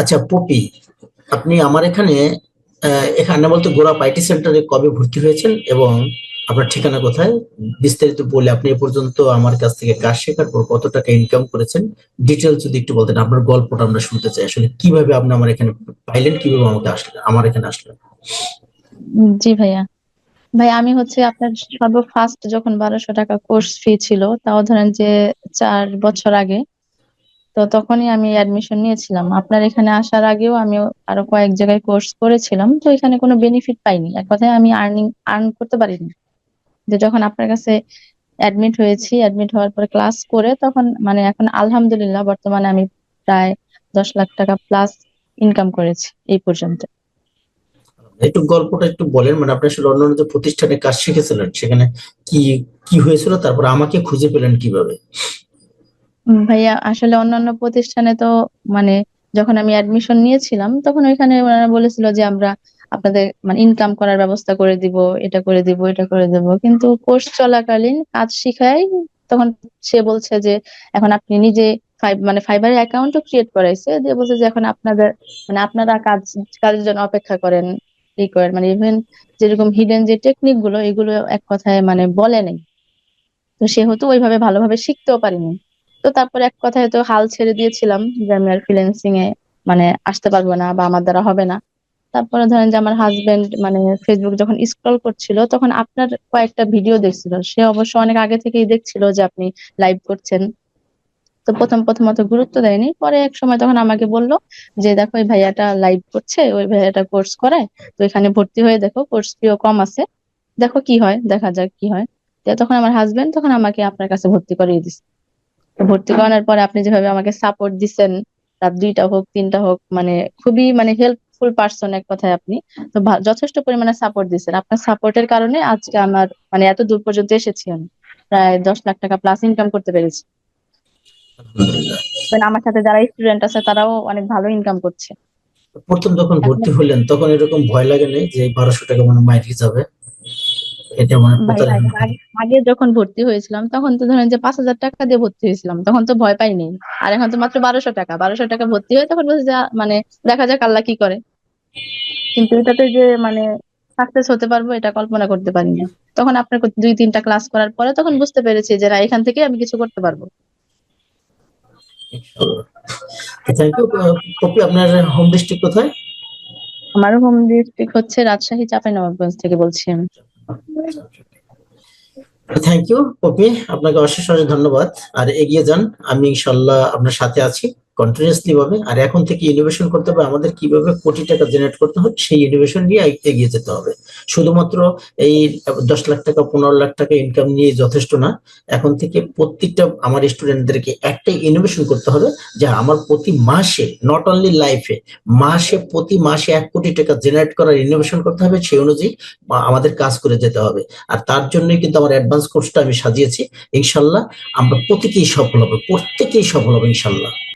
আচ্ছা পপি, আপনি আমার এখানে এখানে বলতে গোড়াপ আইটি সেন্টারে কবে ভর্তি হয়েছেন এবং আপনার ঠিকানা কোথায়? বিস্তারিত বলে আপনি এ পর্যন্ত আমার কাছ থেকে কাজ শেখার পর কত টাকা ইনকাম করেছেন? ডিটেলস যদি একটু বলতেন, আপনার গল্পটা আমরা শুনতে চাই। আসলে কীভাবে আপনি আমার এখানে পাইলেন, কীভাবে আমাকে আসলেন আমার এখানে আসলেন? জি ভাইয়া। ভাই, আমি হচ্ছে আপনার সর্ব ফার্স্ট যখন বারোশো টাকা কোর্স ফি ছিল, তাও ধরেন যে চার বছর আগে তো তখনই আমি অ্যাডমিশন নিয়েছিলাম। আপনার এখানে আসার আগেও আমি আরও কয়েক জায়গায় কোর্স করেছিলাম, তো এখানে কোনো বেনিফিট পাইনি। এক কথায় আমি আর্নিং আর্ন করতে পারিনি। যে যখন আপনার কাছে অ্যাডমিট হয়েছি অ্যাডমিট হওয়ার পরে ক্লাস করে তখন মানে এখন আলহামদুলিল্লাহ বর্তমানে আমি প্রায় দশ লাখ টাকা প্লাস ইনকাম করেছি এই পর্যন্ত। একটু গল্পটা একটু বলেন মানে আপনি আসলে অন্য অন্য যে প্রতিষ্ঠানে কাজ শিখেছিলেন, সেখানে কি কি হয়েছিল? তারপর আমাকে খুঁজে পেলেন কীভাবে? ভাইয়া, আসলে অন্যান্য প্রতিষ্ঠানে তো মানে যখন আমি অ্যাডমিশন নিয়েছিলাম, তখন ওইখানে ওনারা বলেছিল যে আমরা আপনাদের মানে ইনকাম করার ব্যবস্থা করে দিব, এটা করে দিব, এটা করে দিব। কিন্তু কোর্স চলাকালীন কাজ শিখাই তখন সে বলছে যে এখন আপনি নিজে মানে ফাইবারের অ্যাকাউন্টও ক্রিয়েট করাইছে, দিয়ে বলছে যে এখন আপনাদের মানে আপনারা কাজ, কাজের জন্য অপেক্ষা করেন, ই করেন। মানে ইভেন যেরকম হিডেন যে টেকনিকগুলো, এগুলো এক কথায় মানে বলে নাই। তো সেহেতু ওইভাবে ভালোভাবে শিখতেও পারিনি। তো তারপর এক কথায় তো হাল ছেড়ে দিয়েছিলাম যে আমি আর ফ্রিল্যান্সিং এ মানে আসতে পারব না বা আমার দ্বারা হবে না। তারপরে ধরেন যে আমার হাজবেন্ড মানে ফেসবুক যখন স্ক্রল করছিল, তখন আপনার কয়েকটা ভিডিও দেখছিল। সে অবশ্য অনেক আগে থেকেই দেখছিল যে আপনি লাইভ করছেন। তো প্রথম প্রথম অত গুরুত্ব দেয়নি। পরে এক সময় তখন আমাকে বলল যে, দেখো, ওই ভাইয়াটা লাইভ করছে, ওই ভাইয়াটা কোর্স করায়, তো এখানে ভর্তি হয়ে দেখো কোর্স ফিও কম আছে। দেখো কি হয়, দেখা যাক কি হয়। তখন আমার হাজবেন্ড তখন আমাকে আপনার কাছে ভর্তি করিয়ে তো ভর্তি করানোর পরে আপনি যেভাবে আমাকে সাপোর্ট দিচ্ছেন রাত দুইটা হোক তিনটা হোক মানে খুবই মানে হেল্পফুল পার্সন এক কথায় আপনি। তো যথেষ্ট পরিমাণে সাপোর্ট দিচ্ছেন আপনার সাপোর্টের কারণে আজকে আমার মানে এত দূর পর্যন্ত এসেছি আমি। প্রায় দশ লাখ টাকা প্লাস ইনকাম করতে পেরেছি। আমার সাথে যারা স্টুডেন্ট আছে তারাও অনেক ভালো ইনকাম করছে। প্রথম যখন ভর্তি হলেন তখন এরকম ভয় লাগে নাই যে বারোশো টাকা মানে মাইরে যাবে? এটা মানে আগে যখন ভর্তি হয়েছিলাম তখন তো ধরেন যে পাঁচ হাজার টাকা দিয়ে ভর্তি হয়েছিলাম তখন তো ভয় পাইনি আর এখন তো মাত্র বারোশো টাকা বারোশো টাকা ভর্তি হয়ে তখন বলছে যে মানে দেখা যাক আল্লাহ কি করে। কিন্তু এটাতে যে মানে সাকসেস হতে পারব এটা কল্পনা করতে পারি না। তখন আপনার দুই তিনটা ক্লাস করার পরে তখন বুঝতে পেরেছি যে না এখান থেকে আমি কিছু করতে পারব। কপি আপনার হোম ডিস্ট্রিক্ট কোথায়? আমার হোম ডিস্ট্রিক্ট হচ্ছে রাজশাহী চাঁপাইনবাবগঞ্জ থেকে বলছি আমি। থ্যাংক ইউ পপি আপনাকে অশেষ অশেষ ধন্যবাদ। আর এগিয়ে যান। আমি ইনশাল্লাহ আপনার সাথে আছি। কন্টিনিউসলি ভাবে, আর এখন থেকে ইনোভেশন করতে হবে, আমাদের কীভাবে কোটি টাকা জেনারেট করতে হবে সেই ইনোভেশন নিয়ে এগ- এগিয়ে যেতে হবে। শুধুমাত্র এই দশ লাখ টাকা, পনেরো লাখ টাকা ইনকাম নিয়ে যথেষ্ট না, এখন থেকে প্রত্যেকটা আমার স্টুডেন্টদেরকে একটাই ইনোভেশন করতে হবে, যে আমার প্রতি মাসে নট অনলি লাইফে মাসে, প্রতি মাসে এক কোটি টাকা জেনারেট করার ইনোভেশন করতে হবে, সেই অনুযায়ী আমাদের কাজ করে যেতে হবে। আর তার জন্যই কিন্তু আমার অ্যাডভান্স কোর্সটা আমি সাজিয়েছি। ইনশাল্লাহ আমরা প্রত্যেকেই সফল হবে, প্রত্যেকেই সফল হবে, ইনশাল্লাহ।